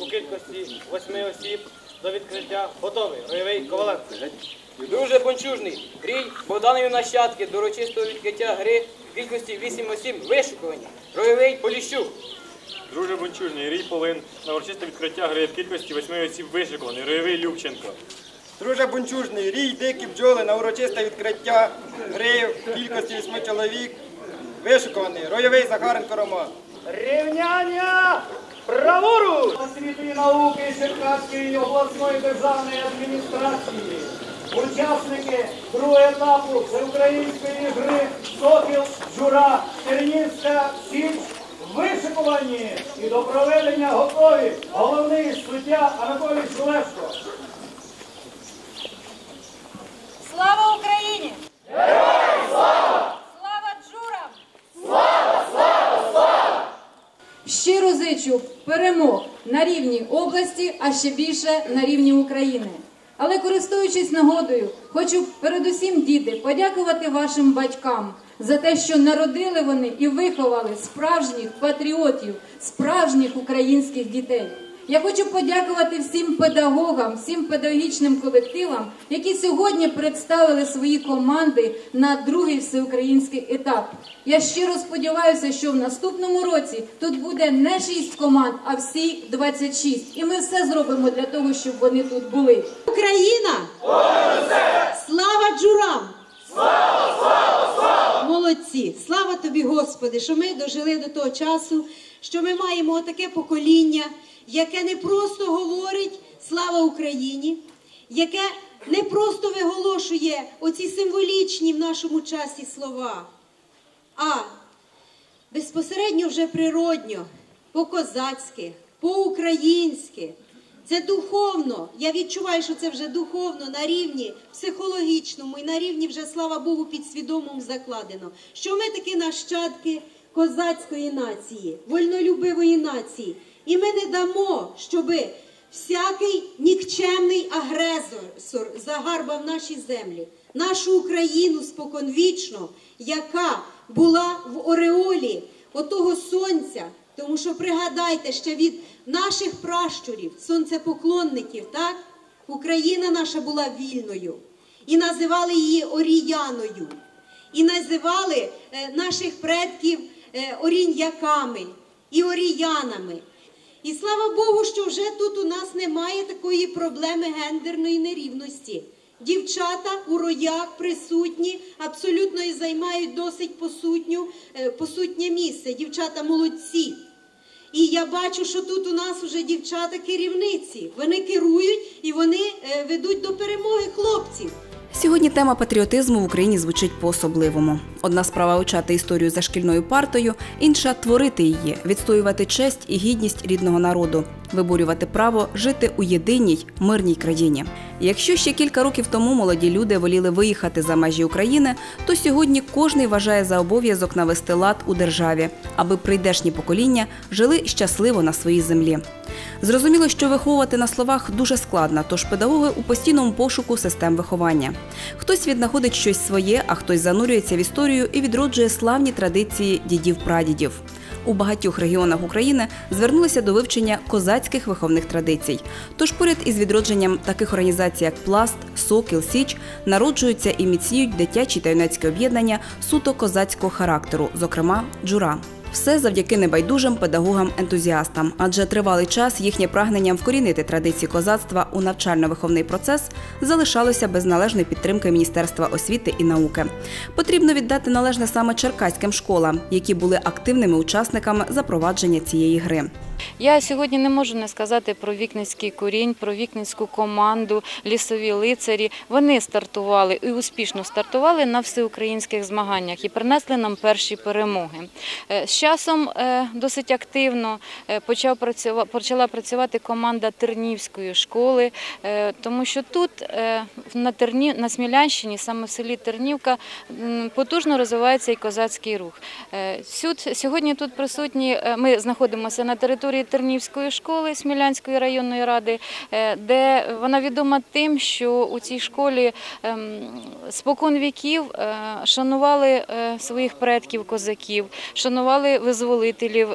у кількості восьми осіб до відкриття готовий. Ройовий Коваленко. Дуже бончужний. Рій Богданові нащадки до урочистого відкриття гри в кількості 8 осіб вишукувані. Ройовий Поліщук. Друже Бончужний, Рій Полин на урочисте відкриття гри в кількості восьми осіб вишикуваний. Ройовий Любченко. Друже Бунчужний, рій дикі бджоли на урочисте відкриття гри в кількості восьми чоловік. Вишукуваний. Ройовий Захаренко Роман. Рівняння праворуч! Освіти і науки Черкаської обласної державної адміністрації. Учасники другого етапу всеукраїнської гри Сокіл, Жура, Тернівська, Січ вишикувані і до проведення готові головний суддя Анатолій Шулешко. Слава Україні! Героям слава! Слава Джурам! Зичу перемог на рівні області, а ще більше на рівні України. Але користуючись нагодою, хочу передусім діти подякувати вашим батькам за те, що народили вони і виховали справжніх патріотів, справжніх українських дітей. Я хочу подякувати всім педагогам, всім педагогічним колективам, які сьогодні представили свої команди на другий всеукраїнський етап. Я щиро сподіваюся, що в наступному році тут буде не 6 команд, а всі 26. І ми все зробимо для того, щоб вони тут були. Україна! Слава джурам! Слава, слава, слава! Молодці! Слава тобі, Господи, що ми дожили до того часу, що ми маємо таке покоління, яке не просто говорить слава Україні, яке не просто виголошує оці символічні в нашому часі слова, а безпосередньо вже природньо, по-козацьки, по-українськи. Це духовно. Я відчуваю, що це вже духовно на рівні психологічному і на рівні вже, слава Богу, підсвідомому закладено. Що ми такі нащадки козацької нації, вольнолюбивої нації. І ми не дамо, щоби всякий нікчемний агресор загарбав наші землі, нашу Україну споконвічно, яка була в Ореолі отого сонця. Тому що пригадайте, ще від наших пращурів, сонцепоклонників, так, Україна наша була вільною. І називали її Оріяною. І називали е, наших предків е, оріньяками і оріянами. І слава Богу, що вже тут у нас немає такої проблеми гендерної нерівності. Дівчата у роях присутні, абсолютно і займають досить посутню, е, посутнє місце. Дівчата молодці. І я бачу, що тут у нас вже дівчата керівниці. Вони керують і вони е, ведуть до перемоги хлопців. Сьогодні тема патріотизму в Україні звучить по-особливому. Одна справа вивчати історію за шкільною партою, інша творити її, відстоювати честь і гідність рідного народу, виборювати право жити у єдиній мирній країні. Якщо ще кілька років тому молоді люди воліли виїхати за межі України, то сьогодні кожний вважає за обов'язок навести лад у державі, аби прийдешні покоління жили щасливо на своїй землі. Зрозуміло, що виховувати на словах дуже складно, тож педагоги у постійному пошуку систем виховання. Хтось віднаходить щось своє, а хтось занурюється в історію і відроджує славні традиції дідів-прадідів. У багатьох регіонах України звернулися до вивчення козацьких виховних традицій. Тож поряд із відродженням таких організацій, як Пласт, Сокіл, Січ, народжуються і міцніють дитячі та юнацькі об'єднання суто козацького характеру, зокрема джура. Все завдяки небайдужим педагогам-ентузіастам, адже тривалий час їхнє прагнення вкорінити традиції козацтва у навчально-виховний процес залишалося без належної підтримки Міністерства освіти і науки. Потрібно віддати належне саме черкаським школам, які були активними учасниками запровадження цієї гри. Я сьогодні не можу не сказати про вікницький корінь, про вікницьку команду, лісові лицарі. Вони стартували і успішно стартували на всеукраїнських змаганнях і принесли нам перші перемоги. Е, З часом е, досить активно е, почав почала працювати команда Тернівської школи, тому що тут на Терні, на Смілянщині, саме в селі Тернівка, потужно розвивається і козацький рух. Сьогодні тут присутні. Ми знаходимося на території території Тернівської школи Смілянської районної ради, е, де вона відома тим, що у цій школі ем, спокон віків е, шанували е, своїх предків козаків, шанували визволителів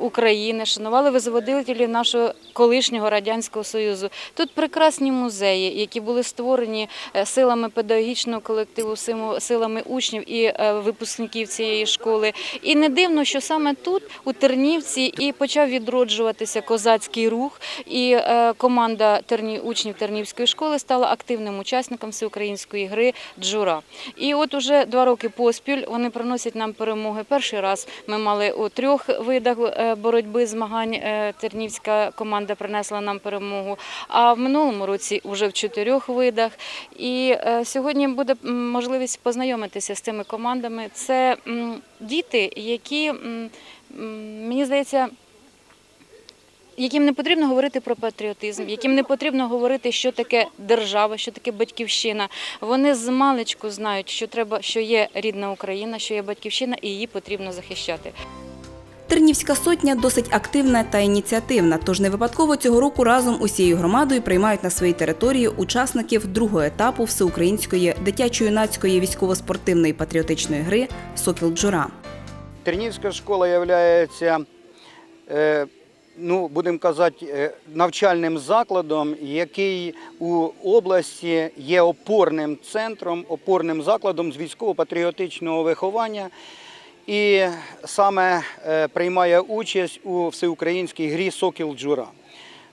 України, шанували визволителів нашого колишнього радянського союзу. Тут прекрасні музеї, які були створені силами педагогічного колективу, силами учнів і випускників цієї школи. І не дивно, що саме тут, у Тернівці, і почав відроджуватися козацький рух, і е, команда учнів Тернівської школи стала активним учасником всеукраїнської гри Джура. І от уже два роки поспіль вони приносять нам перемоги. Перший раз ми мали у трьох видах е, боротьби змагань. е, Тернівська команда принесла нам перемогу. А в минулому році вже в чотирьох видах. І сьогодні буде можливість познайомитися з цими командами. Це діти, які мені здається яким не потрібно говорити про патріотизм, яким не потрібно говорити, що таке держава, що таке батьківщина. Вони з маличку знають, що треба, що є рідна Україна, що є батьківщина, і її потрібно захищати. Тернівська сотня досить активна та ініціативна, тож не випадково цього року разом усією громадою приймають на своїй території учасників другого етапу всеукраїнської дитячо-юнацької військово-спортивної патріотичної гри Сокіл Джура. Тернівська школа є, е, ну, будемо казати, е, навчальним закладом, який у області є опорним центром, опорним закладом з військово-патріотичного виховання. І саме е, приймає участь у всеукраїнській грі Сокіл Джура.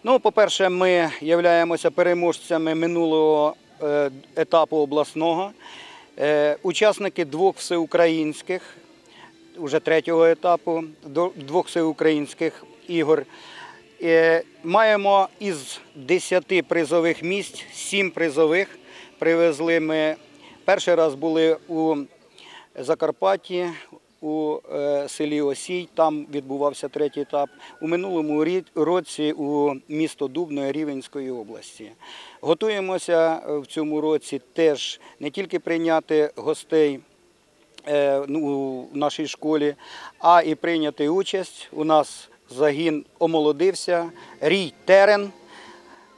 Ну, по-перше, ми являємося переможцями минулого е, етапу обласного. Учасники двох всеукраїнських уже третього етапу, двох всеукраїнських ігор. Е, Маємо із 10 призових місць 7 призових. Привезли ми перший раз були у Закарпатті. У е, селі Осій там відбувався третій етап. У минулому році у місто Дубно Рівенської області. Готуємося в цьому році теж не тільки прийняти гостей е, ну, нашій школі, а і прийняти участь. У нас загін омолодився, рій терен.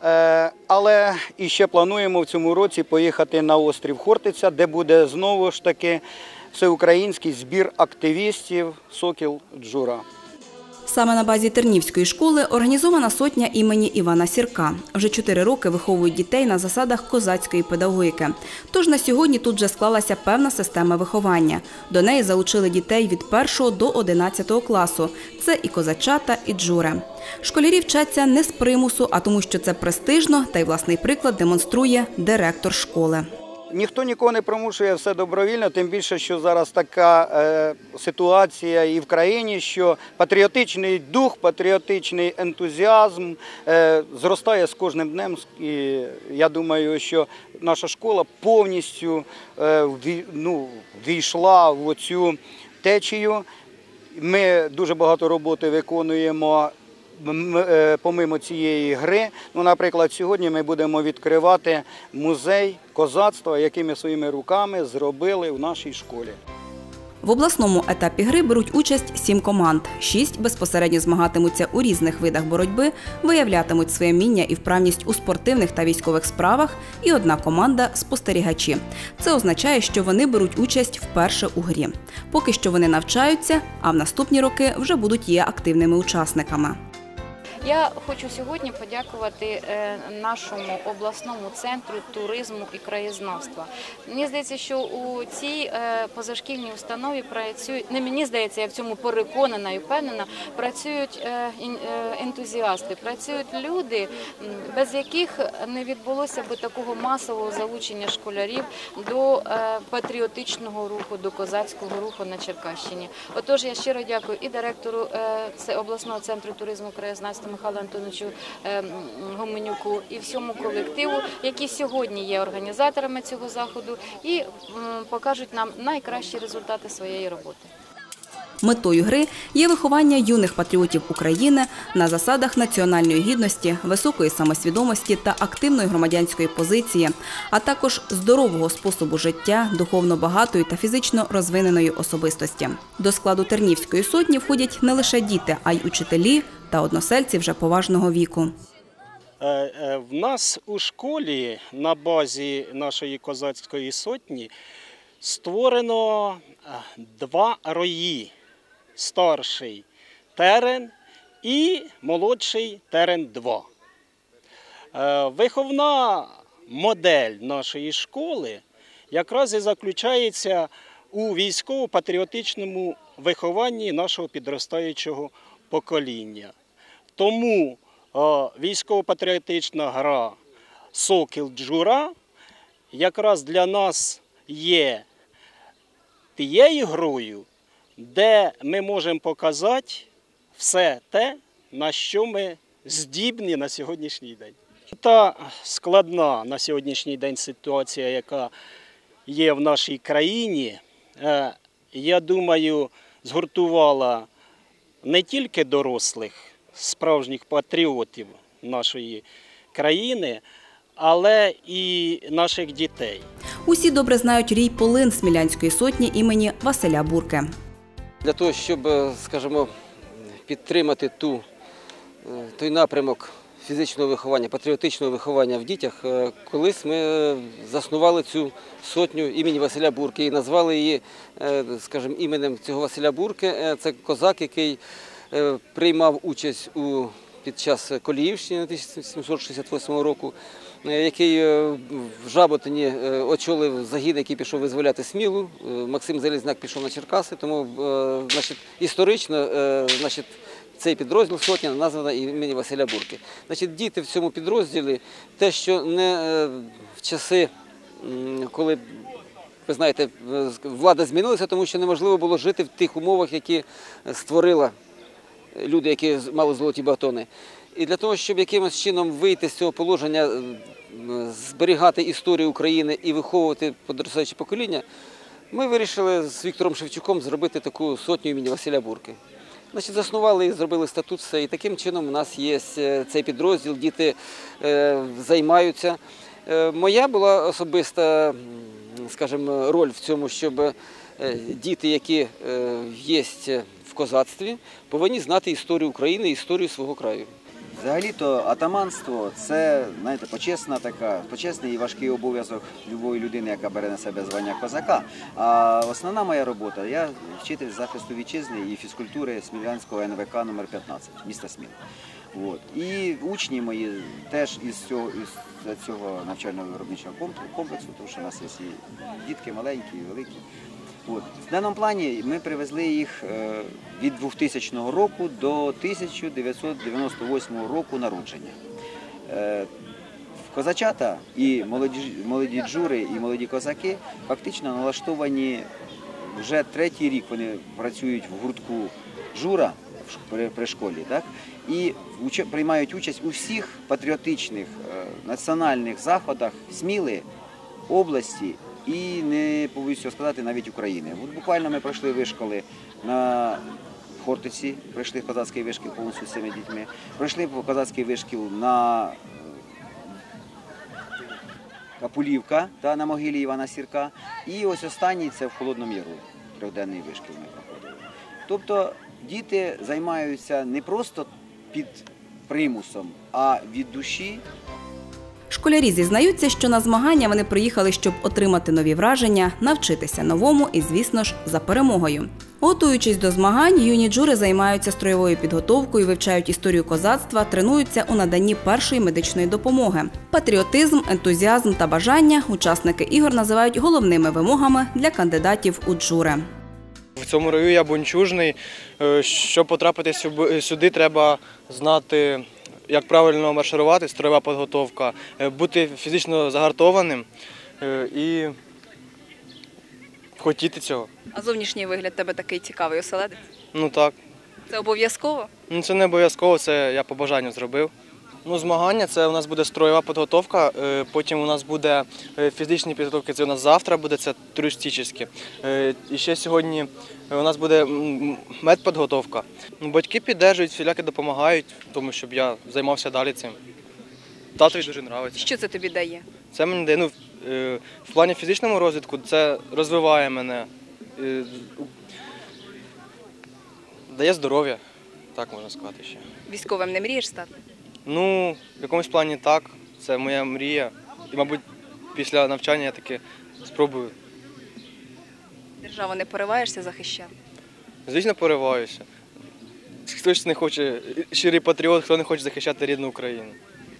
Е, Але і ще плануємо в цьому році поїхати на острів Хортиця, де буде знову ж таки всеукраїнський збір активістів Сокіл Джура. Саме на базі Тернівської школи організована сотня імені Івана Сірка. Вже чотири роки виховують дітей на засадах козацької педагогіки. Тож на сьогодні тут вже склалася певна система виховання. До неї залучили дітей від 1 до 11 класу. Це і козачата, і джури. Школярі вчаться не з примусу, а тому, що це престижно, та й власний приклад демонструє директор школи. Ніхто нікого не примушує все добровільно, тим більше, що зараз така е, ситуація і в країні, що патріотичний дух, патріотичний ентузіазм е, зростає з кожним днем. І я думаю, що наша школа повністю е, ну, війшла в оцю течію. Ми дуже багато роботи виконуємо помимо цієї гри. Ну, наприклад, сьогодні ми будемо відкривати музей козацтва, який ми своїми руками зробили в нашій школі. В обласному етапі гри беруть участь сім команд. Шість безпосередньо змагатимуться у різних видах боротьби, виявлятимуть своє міння і вправність у спортивних та військових справах, і одна команда спостерігачі. Це означає, що вони беруть участь вперше у грі. Поки що вони навчаються, а в наступні роки вже будуть є активними учасниками. Я хочу сьогодні подякувати е, нашому обласному центру туризму і краєзнавства. Мені здається, що у цій е, позашкільній установі працюють, не мені здається, я в цьому переконана і впевнена, працюють е, ентузіасти, працюють люди, без яких не відбулося би такого масового залучення школярів до патріотичного руху, до козацького руху на Черкащині. Отож, я щиро дякую і директору обласного центру туризму краєзнавства Михайлу Антоновичу е, Гоменюку і всьому колективу, які сьогодні є організаторами цього заходу і покажуть нам найкращі результати своєї роботи. Метою гри є виховання юних патріотів України на засадах національної гідності, високої самосвідомості та активної громадянської позиції, а також здорового способу життя, духовно багатої та фізично розвиненої особистості. До складу Тернівської сотні входять не лише діти, а й учителі та односельці вже поважного віку. Е, е, В нас у школі на базі нашої козацької сотні створено е, два рої: старший терен і молодший терен 2. Е, Виховна модель нашої школи якраз і заключається у військово-патріотичному вихованні нашого підростаючого покоління. Тому е, військово-патріотична гра Сокіл Джура якраз для нас є тією грою, де ми можемо показати все те, на що ми здібні на сьогоднішній день. Та складна на сьогоднішній день ситуація, яка є в нашій країні, е, я думаю, згуртувала не тільки дорослих, справжніх патріотів нашої країни, але і наших дітей. Усі добре знають рій Полин Смілянської сотні імені Василя Бурки. Для того, щоб, е, скажімо, підтримати ту, е, той напрямок фізичного виховання, патріотичного виховання в дітях, е, колись ми заснували цю сотню імені Василя Бурки і назвали її, скажімо, іменем цього Василя Бурки. Це козак, який приймав участь у під час Коліївщини 1768 року, який е, в Жаботині е, очолив загін, який пішов визволяти Смілу. Е, Максим Залізняк пішов на Черкаси, тому е, значить, історично е, значить, цей підрозділ сотня названа імені Василя Бурки. Значить, діти в цьому підрозділі, те, що не е, в часи, коли ви знаєте, е, влада змінилася, тому що неможливо було жити в тих умовах, які створила люди, які мали золоті батони. І для того, щоб якимось чином вийти з цього положення, е, зберігати історію України і виховувати подростаюче покоління, ми вирішили з Віктором Шевчуком зробити таку сотню імені Василя Бурки. Значить, заснували і зробили статут все. І таким чином у нас є е, цей підрозділ, діти е, займаються. Е, моя була особиста, скажімо, роль в цьому, щоб е, діти, які є в козацтві, повинні знати історію України, історію свого краю. Взагалі-то атаманство це знаєте, почесна така, почесний і важкий обов'язок любої людини, яка бере на себе звання козака. А основна моя робота я вчитель захисту вітчизни і фізкультури Смілянського НВК номер 15 міста Сміл. От. І учні мої теж із цього, із цього навчального виробничого комплексу, тому що у нас є і дітки маленькі, і великі. В даному плані ми привезли їх е, від 2000 року до 1998 року народження. Е, Козачата і молоді, молоді джури, і молоді козаки фактично налаштовані вже третій рік вони працюють в гуртку жура при, при школі, так? і приймають участь у всіх патріотичних е, національних заходах Сміли, області і не побоюсь сказати навіть України. От буквально ми пройшли вишколи на Хортиці, пройшли козацький вишкіл повністю з цими дітьми, пройшли козацький вишкіл на е, Капулівка та на могилі Івана Сірка. І ось останній це в Холодному Яру, трьохденний вишкіл ми проходили. Тобто діти займаються не просто під примусом, а від душі. Школярі зізнаються, що на змагання вони приїхали, щоб отримати нові враження, навчитися новому і, звісно ж, за перемогою. Готуючись до змагань, юні джури займаються строєвою підготовкою, вивчають історію козацтва, тренуються у наданні першої медичної допомоги. Патріотизм, ентузіазм та бажання учасники ігор називають головними вимогами для кандидатів у джури. В цьому раю я бунчужний. Е, Щоб потрапити сюди, треба знати, як правильно марширувати, строєва підготовка, е, бути фізично загартованим е, і хотіти цього. А зовнішній вигляд тебе такий цікавий оселедець? Ну так. Це обов'язково? Ну це не обов'язково, це я по бажанню зробив. Ну, змагання це у нас буде строєва підготовка, е, потім у нас буде е, фізичні підготовки, це у нас завтра буде, це туристичні. Е, І ще сьогодні е, у нас буде медпідготовка. Ну, Батьки піддержують, всіляки допомагають, тому щоб я займався далі цим. Татові дуже подобається. Що це тобі дає? Це мені дає, ну, в плані фізичному розвитку це розвиває мене, дає здоров'я, так можна сказати ще. Військовим не мрієш стати? Ну, в якомусь плані так, це моя мрія. І, мабуть, після навчання я таки спробую. Державу не пориваєшся захищати? Звісно, пориваюся. Хтось не хоче, щирий патріот, хто не хоче захищати рідну Україну.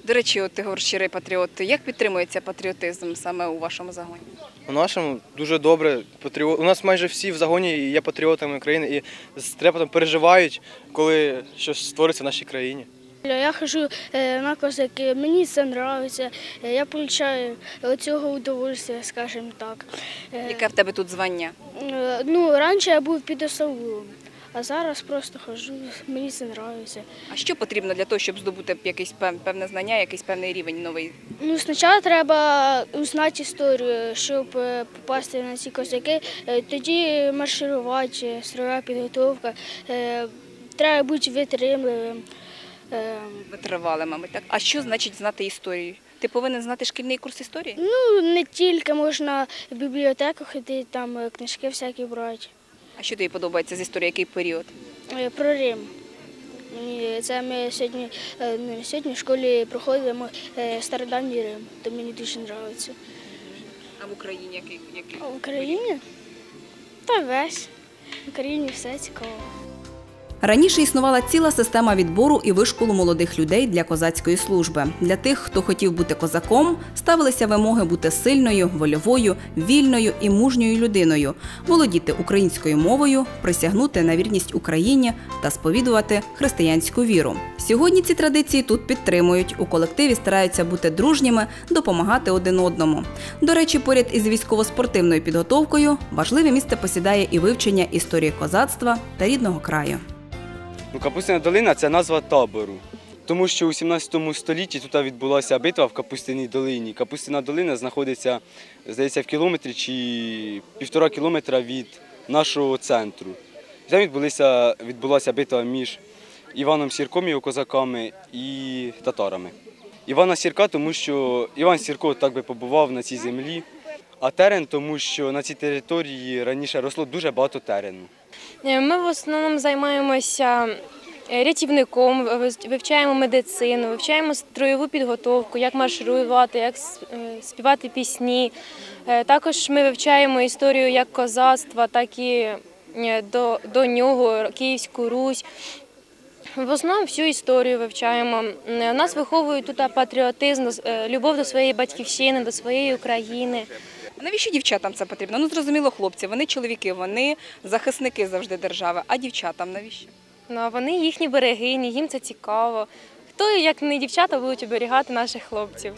До речі, от ти говориш щирий патріот. Як підтримується патріотизм саме у вашому загоні? У нашому дуже добре. Патріот... У нас майже всі в загоні є патріотами України і з трепетом переживають, коли щось створиться в нашій країні. Я хожу е, на козаки, мені це подобається, я отримую цього удовольствие, скажімо так. Е, Яке в тебе тут звання? е, Ну, раніше я був підосавулом, а зараз просто хожу, мені це подобається. А що потрібно для того, щоб здобути якесь пев- певне знання, якийсь певний рівень новий? Ну, спочатку треба узнати історію, щоб е, попасти на ці козаки, Е, тоді марширувати, строєва підготовка, Е, треба бути витримливим. Е, Витривали, мабуть, так? А що значить знати історію? Ти повинен знати шкільний курс історії? Ну, не тільки можна в бібліотеку ходити, там е, книжки всякі брати. А що тобі подобається з історії, який період? Е, Про Рим. Це ми сьогодні, е, не сьогодні в школі проходимо стародавній Рим, то мені дуже подобається. А в Україні який? який? А в Україні? Та весь. В Україні все цікаво. Раніше існувала ціла система відбору і вишколу молодих людей для козацької служби. Для тих, хто хотів бути козаком, ставилися вимоги бути сильною, вольовою, вільною і мужньою людиною, володіти українською мовою, присягнути на вірність Україні та сповідувати християнську віру. Сьогодні ці традиції тут підтримують. У колективі стараються бути дружніми, допомагати один одному. До речі, поряд із військово-спортивною підготовкою важливе місце посідає і вивчення історії козацтва та рідного краю. Ну, Капустина долина це назва табору. Тому що у 17 столітті тут відбулася битва в Капустиній долині. Капустина долина знаходиться, здається, в кілометрі чи півтора кілометра від нашого центру. Там відбулася, відбулася битва між Іваном Сірком, його козаками і татарами. Івана Сірка, тому що Іван Сірко так би побував на цій землі, а терен, тому що на цій території раніше росло дуже багато терену. Е, Ми в основному займаємося е, рятівником, вивчаємо медицину, вивчаємо строєву підготовку, як марширувати, як е, співати пісні. Також ми вивчаємо історію як козацтва, так і до, до нього, Київську Русь. В основному всю історію вивчаємо. Нас виховують тут патріотизм, любов до своєї батьківщини, до своєї України. Навіщо дівчатам це потрібно? Ну зрозуміло, хлопці, вони чоловіки, вони захисники завжди держави. А дівчатам навіщо? Ну, вони їхні берегині, їм це цікаво. Хто, як не дівчата, будуть оберігати наших хлопців?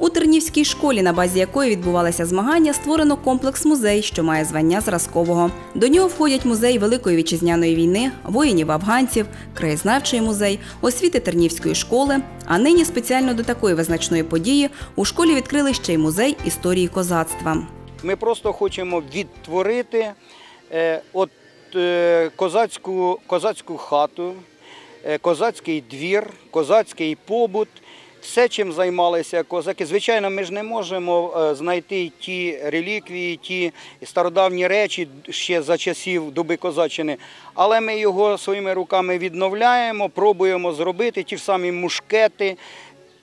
У Тернівській школі, на базі якої відбувалися змагання, створено комплекс-музей, що має звання зразкового. До нього входять музей Великої вітчизняної війни, воїнів-афганців, краєзнавчий музей, освіти Тернівської школи. А нині спеціально до такої визначної події у школі відкрили ще й музей історії козацтва. Ми просто хочемо відтворити е, от, е, козацьку, козацьку хату, е, козацький двір, козацький побут. Все, чим займалися козаки. Звичайно, ми ж не можемо е, знайти ті реліквії, ті стародавні речі ще за часів доби козаччини, але ми його своїми руками відновляємо, пробуємо зробити ті ж самі мушкети,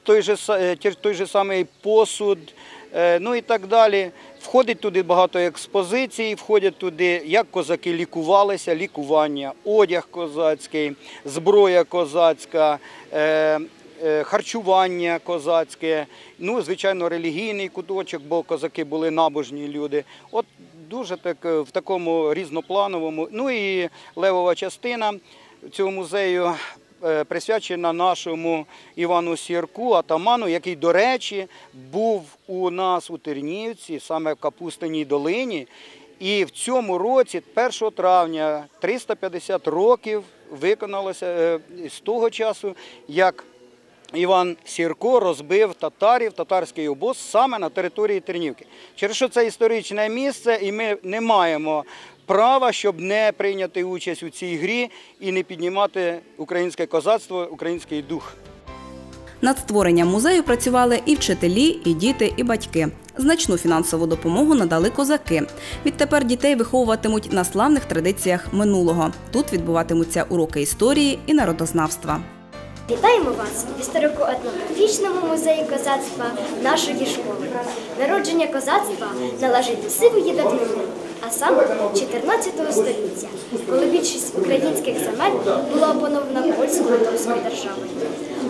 той же, е, той же самий посуд, е, ну і так далі. Входить туди багато експозицій, входять туди, як козаки лікувалися, лікування, одяг козацький, зброя козацька, харчування козацьке, ну, звичайно, релігійний куточок, бо козаки були набожні люди. От дуже так е, в такому різноплановому. Ну і левова частина цього музею е, присвячена нашому Івану Сірку, атаману, який, до речі, був у нас у Тернівці, саме в Капустиній долині. І в цьому році, 1 травня, 350 років виконалося е, з того часу, як Іван Сірко розбив татарів, татарський обоз саме на території Тернівки. Через що це історичне місце, і ми не маємо права, щоб не прийняти участь у цій грі і не піднімати українське козацтво, український дух. Над створенням музею працювали і вчителі, і діти, і батьки. Значну фінансову допомогу надали козаки. Відтепер дітей виховуватимуть на славних традиціях минулого. Тут відбуватимуться уроки історії і народознавства. Вітаємо вас в історико-етнографічному музеї козацтва нашої школи. Народження козацтва належить до сивої давнини, а саме 14 століття, коли більшість українських земель була опанована польсько-литовською державою.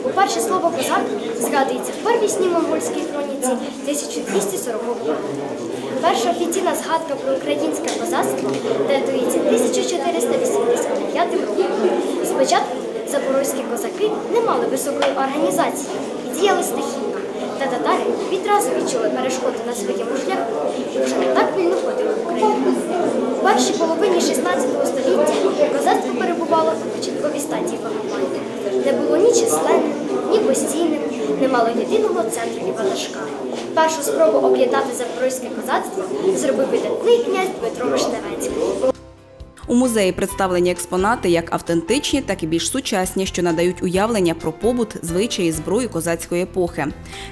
Уперше слово козак згадується в первісній монгольській хроніці 1240 року. Перша офіційна згадка про українське козацтво датується 1485 роком. Спочатку запорозькі козаки не мали високої організації і діяли стихійно, та татари відразу відчули перешкоду на своєму шляху вже не так вільно ходили в Україну. У першій половині 16 століття козацтво перебувало на початковій стадії формування. Не було ні численним, ні постійним, не мало єдиного центру і ватажка. Першу спробу об'єднати запорозьке козацтво зробив видатний князь Дмитро Вишневецький. У музеї представлені експонати як автентичні, так і більш сучасні, що надають уявлення про побут, звичаї, зброю козацької епохи.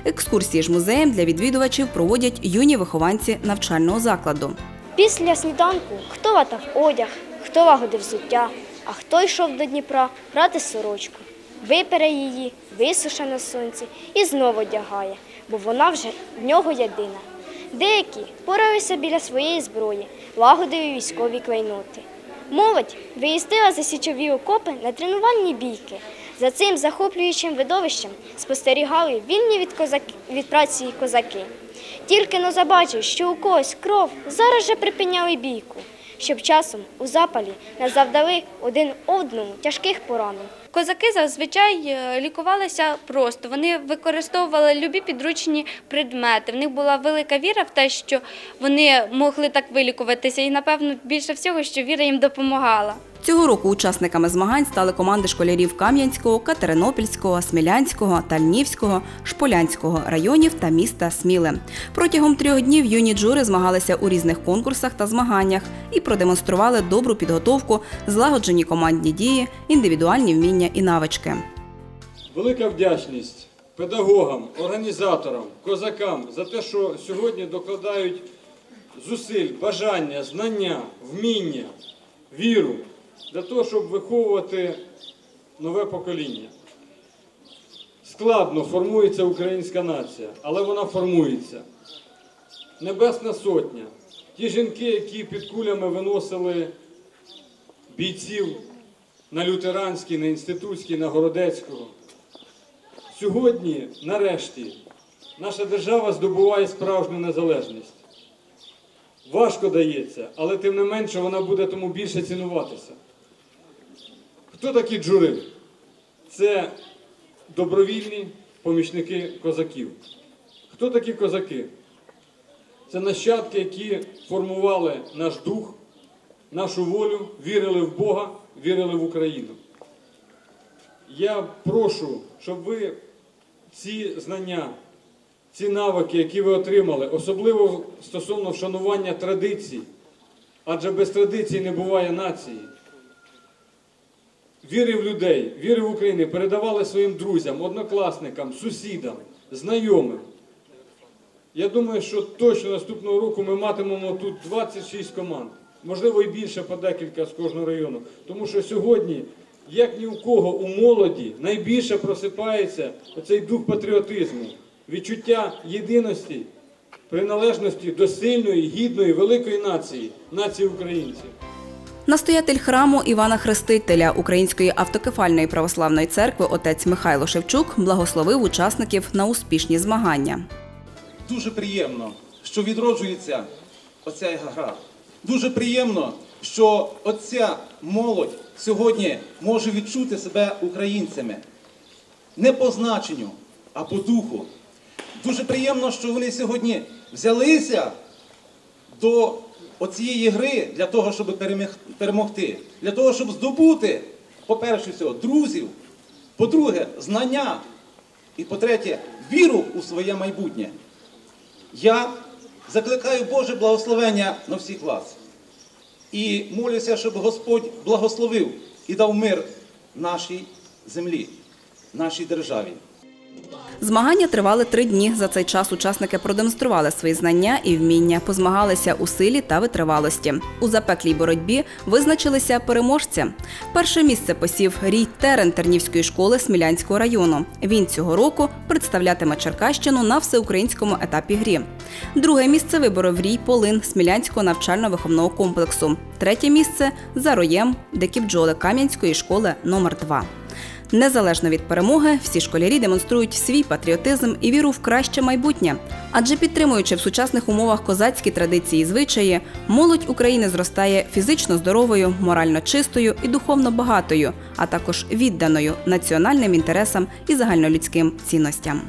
Екскурсії ж музеєм для відвідувачів проводять юні вихованці навчального закладу. Після сніданку хто ватав одяг, хто лагодив взуття, а хто йшов до Дніпра брати сорочку. Випере її, висуше на сонці і знову одягає, бо вона вже в нього єдина. Деякі поралися біля своєї зброї, лагодили військові клейноти. Молодь виїздила за січові окопи на тренувальні бійки. За цим захоплюючим видовищем спостерігали вільні від, козак... від праці козаки. Тільки но забачив, що у когось кров, зараз же припиняли бійку, щоб часом у запалі не завдали один одному тяжких поранень. Козаки зазвичай е, лікувалися просто. Вони використовували любі підручні предмети. В них була велика віра в те, що вони могли так вилікуватися, і напевно більше всього, що віра їм допомагала. Цього року учасниками змагань стали команди школярів Кам'янського, Катеринопільського, Смілянського, Тальнівського, Шполянського районів та міста Сміле. Протягом трьох днів юні джури змагалися у різних конкурсах та змаганнях і продемонстрували добру підготовку, злагоджені командні дії, індивідуальні вміння і навички. Велика вдячність педагогам, організаторам, козакам за те, що сьогодні докладають зусиль, бажання, знання, вміння, віру для того, щоб виховувати нове покоління. Складно формується українська нація, але вона формується. Небесна сотня. Ті жінки, які під кулями виносили бійців на лютеранський, на інститутський, на городецького. Сьогодні, нарешті, наша держава здобуває справжню незалежність. Важко дається, але тим не менше вона буде тому більше цінуватися. Хто такі джури? Це добровільні помічники козаків. Хто такі козаки? Це нащадки, які формували наш дух, нашу волю, вірили в Бога, вірили в Україну. Я прошу, щоб ви ці знання, ці навики, які ви отримали, особливо стосовно вшанування традицій, адже без традицій не буває нації. Віри в людей, віри в Україну передавали своїм друзям, однокласникам, сусідам, знайомим. Я думаю, що точно наступного року ми матимемо тут 26 команд, можливо і більше по декілька з кожного району. Тому що сьогодні, як ні у кого у молоді, найбільше просипається оцей дух патріотизму, відчуття єдиності, приналежності до сильної, гідної, великої нації, нації українців. Настоятель храму Івана Хрестителя Української автокефальної православної церкви отець Михайло Шевчук благословив учасників на успішні змагання. Дуже приємно, що відроджується оця гра. Дуже приємно, що оця молодь сьогодні може відчути себе українцями. Не по значенню, а по духу. Дуже приємно, що вони сьогодні взялися до оцієї гри для того, щоб перемогти, для того, щоб здобути, по-перше, всього, друзів, по-друге, знання, І по-третє, віру у своє майбутнє. Я закликаю Боже благословення на всіх вас. І молюся, щоб Господь благословив і дав мир нашій землі, нашій державі. Змагання тривали три дні. За цей час учасники продемонстрували свої знання і вміння, позмагалися у силі та витривалості. У запеклій боротьбі визначилися переможці. Перше місце посів Рій Терен Тернівської школи Смілянського району. Він цього року представлятиме Черкащину на всеукраїнському етапі грі. Друге місце виборов Рій Полин Смілянського навчально-виховного комплексу. Третє місце за роєм Дикі бджоли Кам'янської школи номер 2 Незалежно від перемоги, всі школярі демонструють свій патріотизм і віру в краще майбутнє. Адже підтримуючи в сучасних умовах козацькі традиції і звичаї, молодь України зростає фізично здоровою, морально чистою і духовно багатою, а також відданою національним інтересам і загальнолюдським цінностям.